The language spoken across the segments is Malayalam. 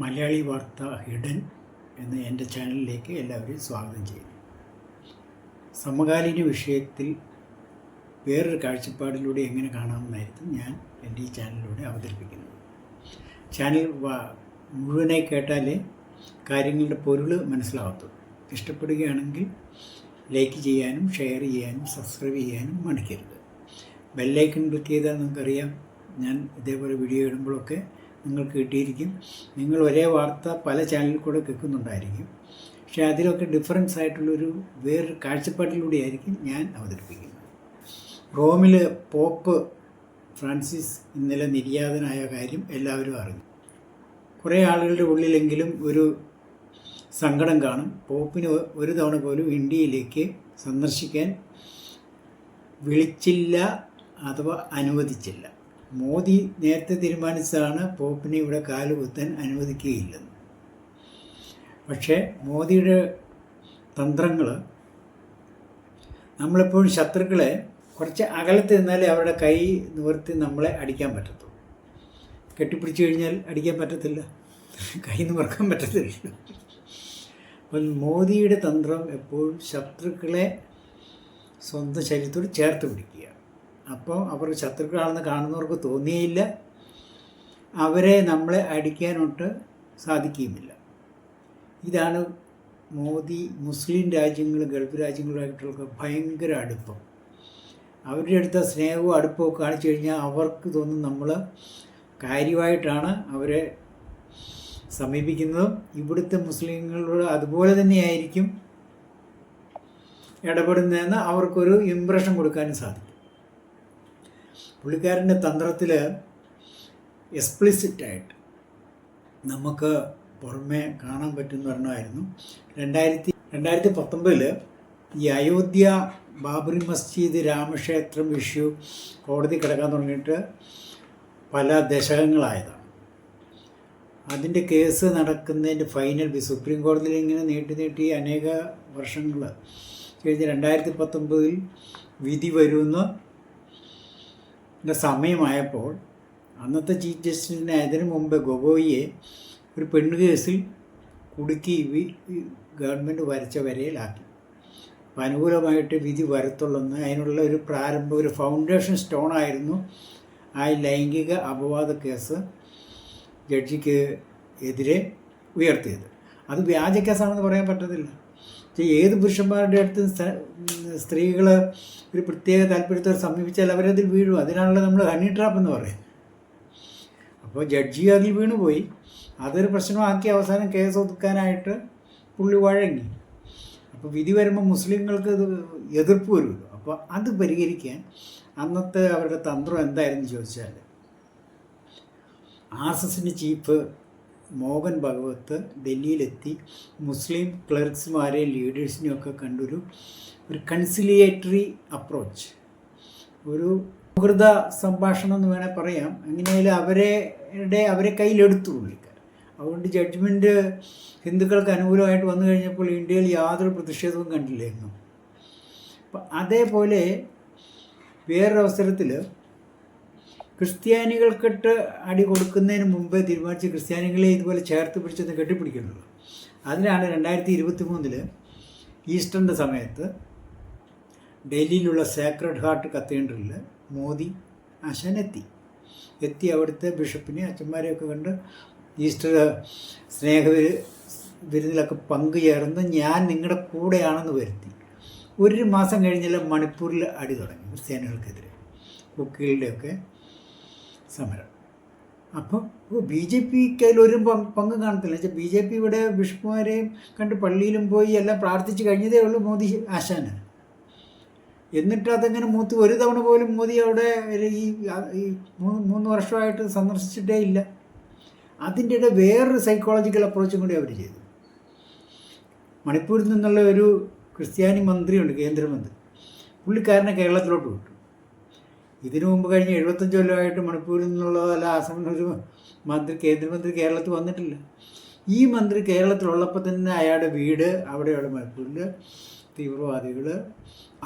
മലയാളി വാർത്ത ഹിഡൻ എന്ന എന്റെ ചാനലിലേക്ക് എല്ലാവരെയും സ്വാഗതം ചെയ്യുന്നു. സമകാലീന വിഷയത്തിൽ വേറൊരു കാഴ്ചപ്പാടിലൂടെ എങ്ങനെ കാണാമെന്നായിരുന്നു ഞാൻ എന്റെ ഈ ചാനലിലൂടെ അവതരിപ്പിക്കുന്നത്. ചാനൽ മുഴുവനായി കേട്ടാലേ കാര്യങ്ങളുടെ പൊരുൾ മനസ്സിലാവത്തുള്ളൂ. ഇഷ്ടപ്പെടുകയാണെങ്കിൽ ലൈക്ക് ചെയ്യാനും ഷെയർ ചെയ്യാനും സബ്സ്ക്രൈബ് ചെയ്യാനും മടിക്കരുത്. ബെല്ലൈക്കൺ ക്ലിക്ക് ചെയ്താൽ നിങ്ങൾക്കറിയാം ഞാൻ ഇതേപോലെ വീഡിയോ ഇടുമ്പോഴൊക്കെ നിങ്ങൾക്ക് കിട്ടിയിരിക്കും. നിങ്ങൾ ഒരേ വാർത്ത പല ചാനലിൽ കൂടെ കേൾക്കുന്നുണ്ടായിരിക്കും. പക്ഷേ അതിലൊക്കെ ഡിഫറൻസ് ആയിട്ടുള്ളൊരു വേറൊരു കാഴ്ചപ്പാടിലൂടെയായിരിക്കും ഞാൻ അവതരിപ്പിക്കുന്നത്. റോമിൽ പോപ്പ് ഫ്രാൻസിസ് ഇന്നലെ നിര്യാതനായ കാര്യം എല്ലാവരും അറിഞ്ഞു. കുറേ ആളുകളുടെ ഉള്ളിലെങ്കിലും ഒരു സങ്കടം കാണും. പോപ്പിന് ഒരു തവണ പോലും ഇന്ത്യയിലേക്ക് സന്ദർശിക്കാൻ വിളിച്ചില്ല അഥവാ അനുവദിച്ചില്ല. മോദി നേരത്തെ തീരുമാനിച്ചതാണ് പോപ്പിനെ ഇവിടെ കാലുകുത്താൻ അനുവദിക്കുകയില്ലെന്ന് പക്ഷേ മോദിയുടെ തന്ത്രങ്ങൾ നമ്മളെപ്പോഴും ശത്രുക്കളെ കുറച്ച് അകലത്ത് നിന്നാലേ അവരുടെ കൈ നിവർത്തി നമ്മളെ അടിക്കാൻ പറ്റത്തുള്ളൂ. കെട്ടിപ്പിടിച്ചു കഴിഞ്ഞാൽ അടിക്കാൻ പറ്റത്തില്ല. കൈ നിവർക്കാൻ പറ്റത്തില്ല. അപ്പം മോദിയുടെ തന്ത്രം എപ്പോഴും ശത്രുക്കളെ സ്വന്തം ശരീരത്തോട് ചേർത്ത് പിടിക്കുക. അപ്പോൾ അവർ ശത്രുക്കളാണെന്ന് കാണുന്നവർക്ക് തോന്നിയില്ല. അവരെ നമ്മളെ അടിക്കാനോട്ട് സാധിക്കുകയുമില്ല. ഇതാണ് മോദി മുസ്ലിം രാജ്യങ്ങൾ ഗൾഫ് രാജ്യങ്ങളുമായിട്ടുള്ള ഭയങ്കര അടുപ്പം. അവരുടെ അടുത്ത സ്നേഹവും അടുപ്പവും കാണിച്ചു കഴിഞ്ഞാൽ അവർക്ക് തോന്നും നമ്മൾ കാര്യമായിട്ടാണ് അവരെ സമീപിക്കുന്നതും. ഇവിടുത്തെ മുസ്ലിങ്ങളോട് അതുപോലെ തന്നെയായിരിക്കും ഇടപെടുന്നതെന്ന് അവർക്കൊരു ഇമ്പ്രഷൻ കൊടുക്കാനും സാധിക്കും. പുള്ളിക്കാരന്റെ തന്ത്രത്തിൽ എക്സ്പ്ലിസിറ്റായിട്ട് നമുക്ക് പുറമേ കാണാൻ പറ്റുന്ന ഒരെണ്ണമായിരുന്നു. രണ്ടായിരത്തി രണ്ടായിരത്തി പത്തൊമ്പതിൽ ഈ അയോധ്യ ബാബറി മസ്ജിദ് രാമക്ഷേത്രം ഇഷ്യൂ കോടതി കിടക്കാൻ തുടങ്ങിയിട്ട് പല ദശകങ്ങളായതാണ്. അതിന്റെ കേസ് നടക്കുന്നതിന്റെ ഫൈനൽ ബി സുപ്രീം കോടതിയിൽ ഇങ്ങനെ നീട്ടി നീട്ടി അനേക വർഷങ്ങൾ കഴിഞ്ഞ് രണ്ടായിരത്തി പത്തൊമ്പതിൽ വിധി വരുമെന്ന് സമയമായപ്പോൾ അന്നത്തെ ചീഫ് ജസ്റ്റിസിനെ അതിനു മുമ്പ് ഗൊഗോയിയെ ഒരു പെണ്ണു കേസിൽ കുടുക്കി ഗവൺമെന്റ് വരച്ച വരയിലാക്കി. അപ്പം അനുകൂലമായിട്ട് വിധി വരത്തുള്ളെന്ന് അതിനുള്ള ഒരു പ്രാരംഭ ഒരു ഫൗണ്ടേഷൻ സ്റ്റോണായിരുന്നു ആ ലൈംഗിക അപവാദ കേസ് ജഡ്ജിക്ക് എതിരെ ഉയർത്തിയത്. അത് വ്യാജ കേസാണെന്ന് പറയാൻ പറ്റത്തില്ല. ഏത് പുരുഷന്മാരുടെ അടുത്ത് സ്ത്രീകൾ ഒരു പ്രത്യേക താല്പര്യത്തോടെ സമീപിച്ചാൽ അവരതിൽ വീഴും. അതിനാണല്ലോ നമ്മൾ ഹണി ട്രാപ്പ് എന്ന് പറയും അപ്പോൾ ജഡ്ജി അതിൽ വീണുപോയി. അതൊരു പ്രശ്നമാക്കി അവസാനം കേസ് ഒതുക്കാനായിട്ട് പുള്ളി വഴങ്ങി. അപ്പോൾ വിധി വരുമ്പോൾ മുസ്ലിങ്ങൾക്ക് ഇത് എതിർപ്പ് വരുമല്ലോ അപ്പോൾ അത് പരിഹരിക്കാൻ അന്നത്തെ അവരുടെ തന്ത്രം എന്തായിരുന്നു ചോദിച്ചാൽ ആർ എസ് എസിന്റെ ചീഫ് മോഹൻ ഭഗവത്ത് ഡൽഹിയിലെത്തി. മുസ്ലിം ക്ലർക്സ്മാരെയും ലീഡേഴ്സിനെയും ഒക്കെ കണ്ടൊരു ഒരു കൺസിലിയേറ്ററി അപ്രോച്ച്. ഒരു സൗഹൃദ സംഭാഷണം എന്ന് വേണേൽ പറയാം. എങ്ങനെയായാലും അവരുടെ അവരെ കയ്യിലെടുത്തു പുള്ളിക്കാർ അതുകൊണ്ട് ജഡ്ജ്മെന്റ് ഹിന്ദുക്കൾക്ക് അനുകൂലമായിട്ട് വന്നു കഴിഞ്ഞപ്പോൾ ഇന്ത്യയിൽ യാതൊരു പ്രതിഷേധവും കണ്ടില്ലായിരുന്നു അപ്പം അതേപോലെ വേറൊരു അവസരത്തിൽ ക്രിസ്ത്യാനികൾക്കിട്ട് അടി കൊടുക്കുന്നതിന് മുമ്പേ തീരുമാനിച്ച് ക്രിസ്ത്യാനികളെ ഇതുപോലെ ചേർത്ത് പിടിച്ചൊന്ന് കെട്ടിപ്പിടിക്കുന്നുള്ളൂ. അതിനാണ് രണ്ടായിരത്തി ഇരുപത്തി മൂന്നിൽ ഈസ്റ്ററിന്റെ സമയത്ത് ഡൽഹിയിലുള്ള സേക്രഡ് ഹാർട്ട് കത്തീഡ്രലിൽ മോദി അശനെത്തി. എത്തി അവിടുത്തെ ബിഷപ്പിനെ അച്ഛന്മാരെയൊക്കെ കണ്ട് ഈസ്റ്റർ സ്നേഹ വിരു- വിരുന്നിലൊക്കെ പങ്കുചേർന്ന് ഞാൻ നിങ്ങളുടെ കൂടെയാണെന്ന് വരുത്തി. ഒരു മാസം കഴിഞ്ഞാൽ മണിപ്പൂരിൽ അടി തുടങ്ങി ക്രിസ്ത്യാനികൾക്കെതിരെ. കുക്കികളുടെയൊക്കെ സമരം. അപ്പം ബി ജെ പിക്ക് അതിലൊരു പങ്ക് കാണത്തില്ല. വെച്ചാൽ ബി ജെ പി ഇവിടെ ബിഷപ്പുമാരെയും കണ്ട് പള്ളിയിലും പോയി എല്ലാം പ്രാർത്ഥിച്ച് കഴിഞ്ഞതേ ഉള്ളൂ മോദി ആശാന്. എന്നിട്ട് അതങ്ങനെ മൂത്ത് ഒരു തവണ പോലും മോദി അവിടെ ഈ മൂന്ന് വർഷമായിട്ട് സന്ദർശിച്ചിട്ടേ ഇല്ല. അതിന്റെ ഇടെ വേറൊരു സൈക്കോളജിക്കൽ അപ്രോച്ചും കൂടി അവർ ചെയ്തു. മണിപ്പൂരിൽ നിന്നുള്ള ഒരു ക്രിസ്ത്യാനി മന്ത്രിയുണ്ട് കേന്ദ്രമന്ത്രി. പുള്ളിക്കാരനെ കേരളത്തിലോട്ട് വിട്ടു. ഇതിനു മുമ്പ് കഴിഞ്ഞ എഴുപത്തഞ്ച് കൊല്ലമായിട്ട് മണിപ്പൂരിൽ നിന്നുള്ള അല്ല ആസാമിൽ ഒരു മന്ത്രി കേന്ദ്രമന്ത്രി കേരളത്തിൽ വന്നിട്ടില്ല. ഈ മന്ത്രി കേരളത്തിലുള്ളപ്പോൾ തന്നെ അയാളുടെ വീട് അവിടെയുള്ള മണിപ്പൂരിൽ തീവ്രവാദികൾ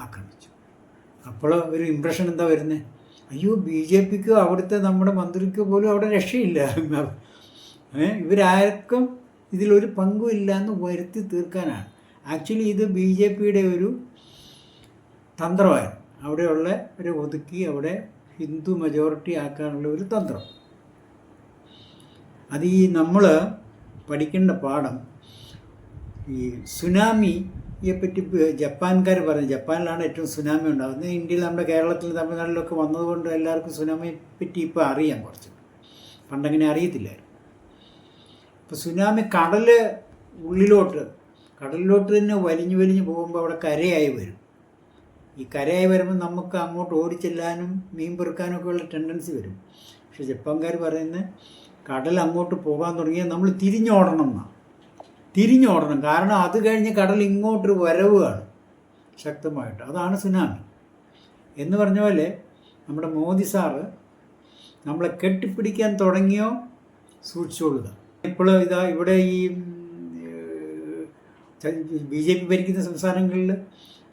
ആക്രമിച്ചു. അപ്പോൾ ഒരു ഇമ്പ്രഷൻ എന്താ വരുന്നത് അയ്യോ ബി ജെ പിക്ക് അവിടുത്തെ നമ്മുടെ മന്ത്രിക്ക് പോലും അവിടെ രക്ഷയില്ല. ഇവരാർക്കും ഇതിലൊരു പങ്കുമില്ല എന്ന് വരുത്തി തീർക്കാനാണ്. ആക്ച്വലി ഇത് ബി ജെ പിയുടെ ഒരു തന്ത്രമായിരുന്നു. അവിടെയുള്ള ഒരു ഒതുക്കി അവിടെ ഹിന്ദു മെജോറിറ്റി ആക്കാനുള്ള ഒരു തന്ത്രം. അത് ഈ നമ്മൾ പഠിക്കേണ്ട പാഠം ഈ സുനാമിയെ പറ്റി ജപ്പാൻകാർ പറഞ്ഞു ജപ്പാനിലാണ് ഏറ്റവും സുനാമി ഉണ്ടാകുന്നത്. ഇന്ത്യയിൽ നമ്മുടെ കേരളത്തിൽ തമിഴ്നാട്ടിലൊക്കെ വന്നതുകൊണ്ട് എല്ലാവർക്കും സുനാമിയെ പറ്റി ഇപ്പോൾ അറിയാം കുറച്ച്. പണ്ടങ്ങനെ അറിയത്തില്ലായിരുന്നു. അപ്പോൾ സുനാമി കടൽ ഉള്ളിലോട്ട് കടലിലോട്ട് തന്നെ വലിഞ്ഞു വലിഞ്ഞു പോകുമ്പോൾ അവിടെ കരയായി വരും. ഈ കരയായി വരുമ്പോൾ നമുക്ക് അങ്ങോട്ട് ഓടിച്ചെല്ലാനും മീൻ പെറുക്കാനൊക്കെ ഉള്ള ടെൻഡൻസി വരും. പക്ഷെ ജപ്പാൻകാർ പറയുന്നത് കടൽ അങ്ങോട്ട് പോകാൻ തുടങ്ങിയാൽ നമ്മൾ തിരിഞ്ഞോടണം എന്നാണ് തിരിഞ്ഞോടണം. കാരണം അത് കഴിഞ്ഞ് കടൽ ഇങ്ങോട്ടൊരു വരവുകയാണ് ശക്തമായിട്ട്. അതാണ് സുനാമി. എന്ന് പറഞ്ഞ പോലെ നമ്മുടെ മോദി സാറ് നമ്മളെ കെട്ടിപ്പിടിക്കാൻ തുടങ്ങിയോ സൂക്ഷിച്ചോളുക. ഇപ്പോൾ ഇതാ ഇവിടെ ഈ ബി ജെ പി ഭരിക്കുന്ന സംസ്ഥാനങ്ങളിൽ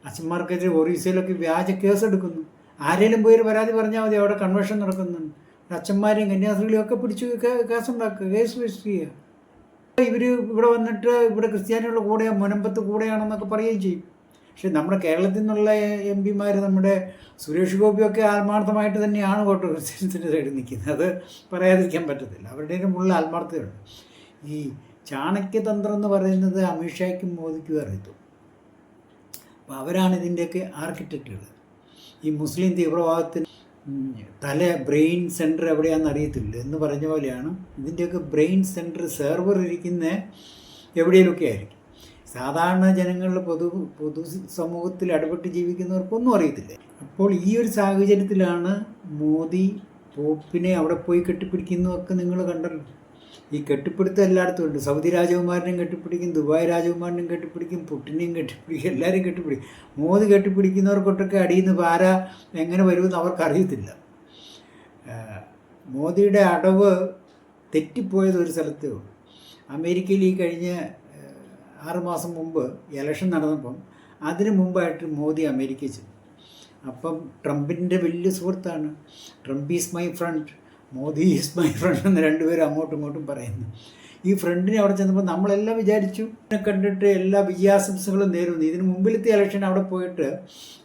അച്ഛന്മാർക്കെതിരെ ഒറീസയിലൊക്കെ വ്യാജ കേസ് എടുക്കുന്നു. ആരെങ്കിലും പോയി ഒരു പരാതി പറഞ്ഞാൽ മതി അവിടെ കൺവെൻഷൻ നടക്കുന്നുണ്ട്. അച്ഛന്മാരെയും കന്യാസ്ത്രീകളെയും ഒക്കെ പിടിച്ച് കേസുണ്ടാക്കുക കേസ് രജിസ്റ്റർ ചെയ്യുക ഇവർ ഇവിടെ വന്നിട്ട് ഇവിടെ ക്രിസ്ത്യാനികളുടെ കൂടെ മുനമ്പത്ത് കൂടെയാണെന്നൊക്കെ പറയുകയും ചെയ്യും. പക്ഷേ നമ്മുടെ കേരളത്തിൽ നിന്നുള്ള എം പിമാർ നമ്മുടെ സുരേഷ് ഗോപിയൊക്കെ ആത്മാർത്ഥമായിട്ട് തന്നെയാണ് വോട്ട് ക്രിസ്ത്യൻസിന്റെ സൈഡിൽ നിൽക്കുന്നത്. അത് പറയാതിരിക്കാൻ പറ്റത്തില്ല. അവരുടെയും ഉള്ള ആത്മാർത്ഥതയുണ്ട്. ഈ ചാണക്യതന്ത്രം എന്ന് പറയുന്നത് അമിത്ഷായ്ക്കും മോദിക്കും അറിയത്തു അപ്പോൾ അവരാണ് ഇതിന്റെയൊക്കെ ആർക്കിടെക്റ്റുകൾ ഈ മുസ്ലിം തീവ്രവാദത്തിന് തല ബ്രെയിൻ സെന്റർ എവിടെയാണെന്ന് അറിയത്തില്ല. എന്ന് പറഞ്ഞ പോലെയാണ് ഇതിന്റെയൊക്കെ ബ്രെയിൻ സെന്റർ സെർവർ ഇരിക്കുന്ന എവിടെയൊക്കെ ആയിരിക്കും. സാധാരണ ജനങ്ങളിൽ പൊതു പൊതു സമൂഹത്തിൽ ഇടപെട്ട് ജീവിക്കുന്നവർക്കൊന്നും അറിയത്തില്ല. അപ്പോൾ ഈ ഒരു സാഹചര്യത്തിലാണ് മോദി പോപ്പിനെ അവിടെ പോയി കെട്ടിപ്പിടിക്കുന്നതൊക്കെ നിങ്ങൾ കണ്ടല്ലോ. ഈ കെട്ടിപ്പിടുത്തം എല്ലായിടത്തും ഉണ്ട് സൗദി രാജകുമാരനെയും കെട്ടിപ്പിടിക്കും ദുബായ് രാജകുമാരനെയും കെട്ടിപ്പിടിക്കും പുട്ടിനെയും കെട്ടിപ്പിടിക്കും എല്ലാവരും കെട്ടിപ്പിടിക്കും. മോദി കെട്ടിപ്പിടിക്കുന്നവർക്കൊട്ടൊക്കെ അടിയിൽ നിന്ന് പാര എങ്ങനെ വരുമെന്ന് അവർക്കറിയത്തില്ല. മോദിയുടെ അടവ് തെറ്റിപ്പോയത് ഒരു സ്ഥലത്തേ ഉള്ളൂ. അമേരിക്കയിൽ ഈ കഴിഞ്ഞ ആറുമാസം മാസം മുമ്പ് ഇലക്ഷൻ നടന്നപ്പം അതിന് മുമ്പായിട്ട് മോദി അമേരിക്കയിൽ ചെന്നു. അപ്പം ട്രംപിന്റെ വലിയ സുഹൃത്താണ്. Trump is my friend. Modi is my friend എന്ന് രണ്ടുപേരും അങ്ങോട്ടും ഇങ്ങോട്ടും പറയുന്നു. ഈ ഫ്രണ്ടിനെ അവിടെ ചെന്നപ്പോൾ നമ്മളെല്ലാം വിചാരിച്ചു. കണ്ടിട്ട് എല്ലാ വിജയാശംസകളും നേരുന്നു. ഇതിന് മുമ്പിലത്തെ ഇലക്ഷൻ അവിടെ പോയിട്ട്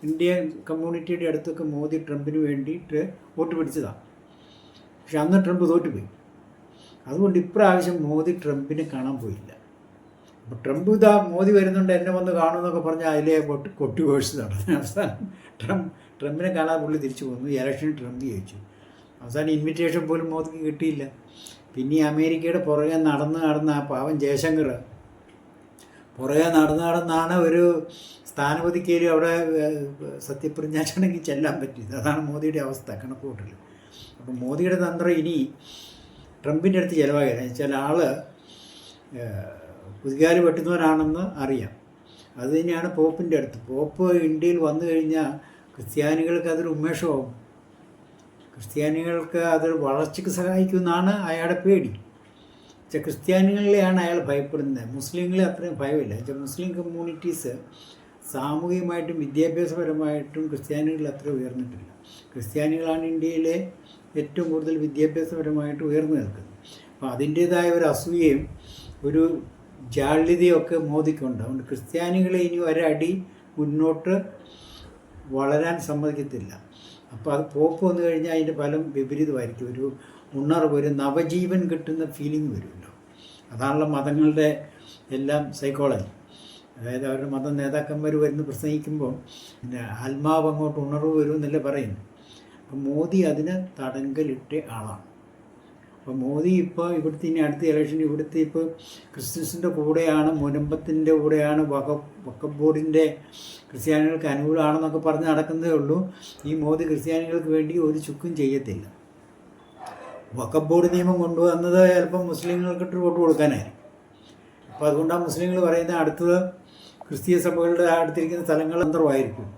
ഇന്ത്യൻ കമ്മ്യൂണിറ്റിയുടെ അടുത്തൊക്കെ മോദി ട്രംപിന് വേണ്ടിയിട്ട് വോട്ട് പിടിച്ചതാണ് പക്ഷെ അന്ന് ട്രംപ് തോറ്റുപോയി അതുകൊണ്ട് ഇപ്രാവശ്യം മോദി ട്രംപിനെ കാണാൻ പോയില്ല. അപ്പോൾ ട്രംപ് ഇതാ മോദി വരുന്നുണ്ട് എന്നെ വന്ന് കാണുമെന്നൊക്കെ പറഞ്ഞാൽ അതിലെ കൊട്ടി കൊട്ടി കോഴ്സ് നടന്ന അവസാനം ട്രംപ് ട്രംപിനെ കാണാൻ പുള്ളി തിരിച്ചു പോന്നു. ഇലക്ഷൻ ട്രംപ് ജയിച്ചു. അവസാനം ഇൻവിറ്റേഷൻ പോലും മോദിക്ക് കിട്ടിയില്ല. പിന്നെ അമേരിക്കയുടെ പുറകെ നടന്ന് നടന്ന ആ പാവൻ ജയശങ്കർ. പുറകെ നടന്ന് നടന്നാണ് ഒരു സ്ഥാനപതിക്കേലും അവിടെ സത്യപ്രതിജ്ഞ ചടങ്ങിൽ ചെല്ലാൻ പറ്റിയത്. അതാണ് മോദിയുടെ അവസ്ഥ കണക്കൂട്ടൽ അപ്പം മോദിയുടെ തന്ത്രം ഇനി ട്രംപിന്റെ അടുത്ത് ചിലവാകില്ല. വെച്ചാൽ ആൾ പുതുകാലി പെട്ടുന്നവരാണെന്ന് അറിയാം. അത് തന്നെയാണ് പോപ്പിന്റെ അടുത്ത്. പോപ്പ് ഇന്ത്യയിൽ വന്നു കഴിഞ്ഞാൽ ക്രിസ്ത്യാനികൾക്ക് അതൊരു ഉന്മേഷമാവും. ക്രിസ്ത്യാനികൾക്ക് അത് വളർച്ചയ്ക്ക് സഹായിക്കുമെന്നാണ് അയാളുടെ പേടി. പക്ഷെ ക്രിസ്ത്യാനികളിലെയാണ് അയാൾ ഭയപ്പെടുന്നത്. മുസ്ലിങ്ങളെ അത്രയും ഭയമില്ല. പക്ഷേ മുസ്ലിം കമ്മ്യൂണിറ്റീസ് സാമൂഹികമായിട്ടും വിദ്യാഭ്യാസപരമായിട്ടും ക്രിസ്ത്യാനികളിൽ അത്ര ഉയർന്നിട്ടില്ല. ക്രിസ്ത്യാനികളാണ് ഇന്ത്യയിലെ ഏറ്റവും കൂടുതൽ വിദ്യാഭ്യാസപരമായിട്ട് ഉയർന്നു നിൽക്കുന്നത്. അപ്പോൾ അതിന്റേതായ ഒരു അസൂയയും ഒരു ജാള്യതയൊക്കെ മോദിക്കുണ്ട്. അതുകൊണ്ട് ക്രിസ്ത്യാനികളെ ഇനി ഒരടി മുന്നോട്ട് വളരാൻ സമ്മതിക്കത്തില്ല. അപ്പോൾ അത് പോപ്പ് വന്നു കഴിഞ്ഞാൽ അതിന്റെ ഫലം വിപരീതമായിരിക്കും. ഒരു ഉണർവ് ഒരു നവജീവൻ കിട്ടുന്ന ഫീലിംഗ് വരുമല്ലോ. അതാണല്ലോ മതങ്ങളുടെ എല്ലാം സൈക്കോളജി അതായത് അവരുടെ മത നേതാക്കന്മാർ വരുന്ന പ്രസംഗിക്കുമ്പോൾ പിന്നെ ആത്മാവ് അങ്ങോട്ട് ഉണർവ് വരും എന്നല്ലേ പറയുന്നു. അപ്പം മോദി അതിന് തടങ്കലിട്ട ആളാണ്. അപ്പോൾ മോദി ഇപ്പോൾ ഇവിടുത്തെ ഇനി അടുത്ത ഇലക്ഷൻ ഇവിടുത്തെ ഇപ്പോൾ ക്രിസ്ത്യൻസിന്റെ കൂടെയാണ് മുനമ്പത്തിന്റെ കൂടെയാണ് വക വക്കഫ് ബോർഡിന്റെ ക്രിസ്ത്യാനികൾക്ക് അനുകൂലമാണെന്നൊക്കെ പറഞ്ഞ് നടക്കുന്നതേ ഉള്ളൂ. ഈ മോദി ക്രിസ്ത്യാനികൾക്ക് വേണ്ടി ഒരു ചുക്കും ചെയ്യത്തില്ല. വക്കം ബോർഡ് നിയമം കൊണ്ടുവന്നത് ചിലപ്പോൾ മുസ്ലിങ്ങൾക്കിട്ട് വോട്ട് കൊടുക്കാനായിരിക്കും. അപ്പോൾ അതുകൊണ്ടാണ് മുസ്ലിങ്ങൾ പറയുന്നത് അടുത്തത് ക്രിസ്തീയ സഭകളുടെ അടുത്തിരിക്കുന്ന സ്ഥലങ്ങൾ അന്തരമായിരിക്കും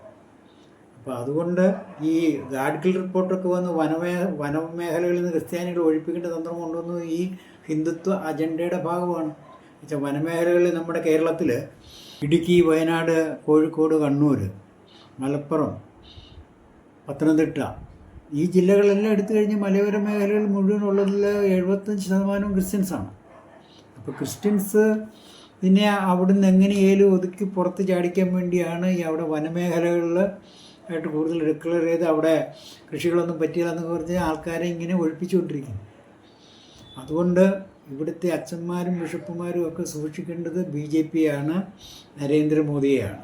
അപ്പോൾ അതുകൊണ്ട് ഈ ഗാഡ്ഗിൽ റിപ്പോർട്ടൊക്കെ വന്ന് വനമേ വനമേഖലകളിൽ നിന്ന് ക്രിസ്ത്യാനികൾ ഒഴിപ്പിക്കേണ്ട തന്ത്രം കൊണ്ടുവന്നത് ഈ ഹിന്ദുത്വ അജണ്ടയുടെ ഭാഗമാണ്. വെച്ചാൽ വനമേഖലകളിൽ നമ്മുടെ കേരളത്തിൽ ഇടുക്കി വയനാട് കോഴിക്കോട് കണ്ണൂർ മലപ്പുറം പത്തനംതിട്ട. ഈ ജില്ലകളെല്ലാം എടുത്തു കഴിഞ്ഞ് മലയോര മേഖലകൾ മുഴുവൻ ഉള്ളതിൽ എഴുപത്തഞ്ച് ശതമാനവും ക്രിസ്ത്യൻസാണ് അപ്പോൾ ക്രിസ്ത്യൻസ് പിന്നെ അവിടുന്ന് എങ്ങനെയേലും ഒതുക്കി പുറത്ത് ചാടിക്കാൻ വേണ്ടിയാണ് ഈ അവിടെ വനമേഖലകളിൽ ആയിട്ട് കൂടുതൽ ഡിക്ലെയർ ചെയ്ത് അവിടെ കൃഷികളൊന്നും പറ്റിയില്ല എന്നൊക്കെ പറഞ്ഞ് ആൾക്കാരെ ഇങ്ങനെ ഒഴിപ്പിച്ചുകൊണ്ടിരിക്കുന്നു അതുകൊണ്ട് ഇവിടുത്തെ അച്ഛന്മാരും ബിഷപ്പുമാരും ഒക്കെ സൂക്ഷിക്കേണ്ടത് ബി ജെ പിയാണ് നരേന്ദ്രമോദിയെയാണ്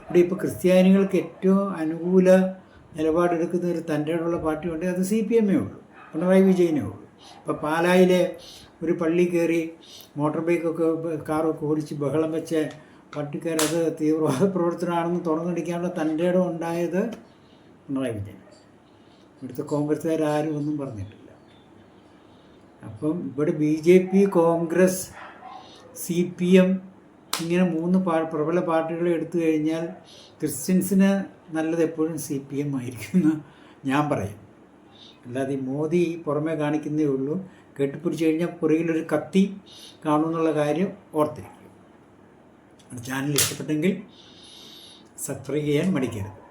ഇവിടെ ഇപ്പോൾ ക്രിസ്ത്യാനികൾക്ക് ഏറ്റവും അനുകൂല നിലപാടെടുക്കുന്ന ഒരു തന്റെ ഉള്ള പാർട്ടി ഉണ്ട് അത് സി പി എമ്മേ ഉള്ളൂ പിണറായി വിജയനേ ഉള്ളൂ. ഇപ്പോൾ പാലായിലെ ഒരു പള്ളി കയറി മോട്ടോർ ബൈക്കൊക്കെ കാറൊക്കെ ഓടിച്ച് ബഹളം വെച്ച പാർട്ടിക്കാരത് തീവ്രവാദ പ്രവർത്തനമാണെന്ന് തുറന്നടിക്കാനുള്ള തന്റെ ഇടം ഉണ്ടായത് പിണറായി വിജയൻ ഇവിടുത്തെ കോൺഗ്രസ്സുകാരും ഒന്നും പറഞ്ഞിട്ടില്ല. അപ്പം ഇവിടെ B J P Congress C P M ഇങ്ങനെ മൂന്ന് പാ പ്രബല പാർട്ടികളെ എടുത്തു കഴിഞ്ഞാൽ ക്രിസ്ത്യൻസിന് നല്ലത് എപ്പോഴും സി പി എം ആയിരിക്കും എന്ന് ഞാൻ പറയും. അല്ലാതെ ഈ മോദി പുറമേ കാണിക്കുന്നേ ഉള്ളൂ. കെട്ടിപ്പിടിച്ച് കഴിഞ്ഞാൽ പുറകിലൊരു കത്തി കാണുമെന്നുള്ള കാര്യം ഓർത്തിരിക്കും ചാനൽ ഇഷ്ടപ്പെട്ടെങ്കിൽ സബ്സ്ക്രൈബ് ചെയ്യാൻ മടിക്കരുത്.